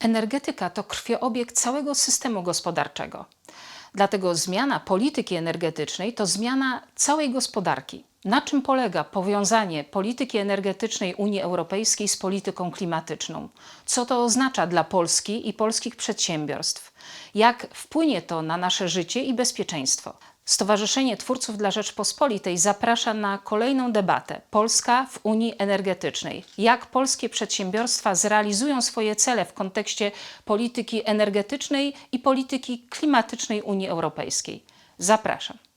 Energetyka to krwiobieg całego systemu gospodarczego. Dlatego zmiana polityki energetycznej to zmiana całej gospodarki. Na czym polega powiązanie polityki energetycznej Unii Europejskiej z polityką klimatyczną? Co to oznacza dla Polski i polskich przedsiębiorstw? Jak wpłynie to na nasze życie i bezpieczeństwo? Stowarzyszenie Twórców dla Rzeczpospolitej zaprasza na kolejną debatę Polska w Unii Energetycznej. Jak polskie przedsiębiorstwa zrealizują swoje cele w kontekście polityki energetycznej i polityki klimatycznej Unii Europejskiej? Zapraszam.